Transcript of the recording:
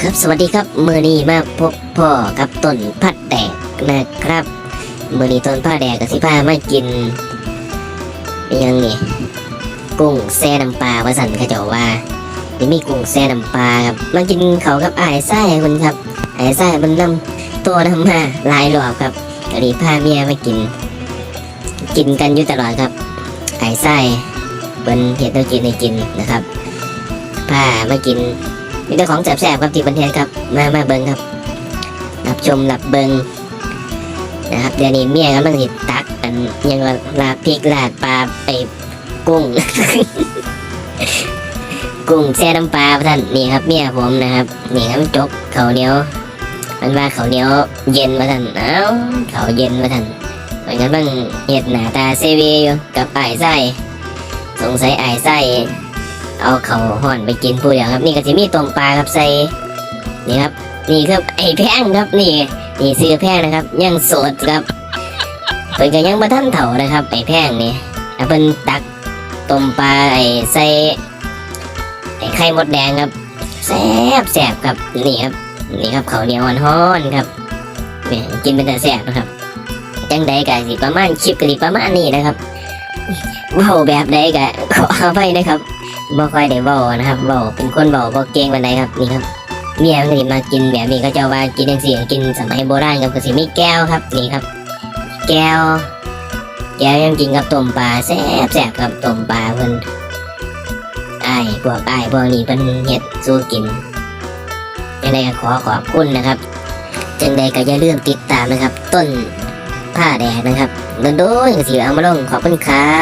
ครับสวัสดีครับมือนี้มาพบพ่อกับต้นพัดแดกนะครับมือนี้ต้นพัดแดกกับสิพามากินยังนี่กุ้งแซ่น้ำปลาว่าสันเขจาว่านี่มีกุ้งแซ่น้ำปลาครับมากินเขากับไอ้ไส้คุณครับไอ้ไส้มันนำตัวทำมาลายรอบครับก็ดีพาเมียมากิน กินกันอยู่ตลอดครับไอ้ไส้เป็นเห็ดแนวกินให้กินนะครับพามากิน มีแต่ของแสบๆครับที่ประเทศครับ มามาเบิงครับรับชมรับเบิงนะครับเดี๋ยวนี้เมียกำลังติดตักอันยังลาพริกลาดปลาไปกุ้ง กุ้งแช่น้ำปลาท่านนี่ครับเมียผมนะครับนี่ครับจกเขาเหนียวมันว่าเขาเหนียวเย็นมาท่านเอ้าเขาเย็นมาท่านมันกำลังเห็ดหนาตาเซเวอยู่กับไอ้ไส้สงสัยไอ้ไส้ เอาเขาห่อนไปกินผู้เดียวครับ นี่ก็จะมีต้มปลาครับใส่นี่ครับ นี่ครับไอ้แพงครับนี่นี่ซื้อแพงนะครับ ยังโสดครับเพิ่นก็ยังบ่ทันเฒ่านะครับไอ้แพงนี่อะเพิ่นตักต้มปลาไอ้ใส่ไอ้ไข่มดแดงครับแซ่บแซ่บครับนี่ครับนี่ครับเขาเหนียวฮ้อนๆครับนี่กินเป็นแต่แซ่บนะครับจังใดก็สิประมาณคลิปก็สิประมาณนี้นะครับเว้าแบบใดก็ขออภัยนะครับ บ่ค่อยได้เว้านะครับเว้าเป็นคนเว้าบ่เก่งปานใดครับนี่ครับเมียมันสิมากินแบบนี้เขาเจ้าว่ากินจังซี่กินสมัยโบราณครับก็สิมีแก้วครับนี่ครับ แก้ว แก้วยังกินกับต้มปลาแซ่บแซ่บครับต้มปลาเพิ่นอ้พวกไอ้พวกนี้เพิ่นเฮ็ดสู้กินยังไงก็ขอขอบคุณนะครับจังใดก็อย่าลืมติดตามนะครับ ต้นผ้าแดงนะครับโดนๆก็สิเอามาลงขอบคุณครับ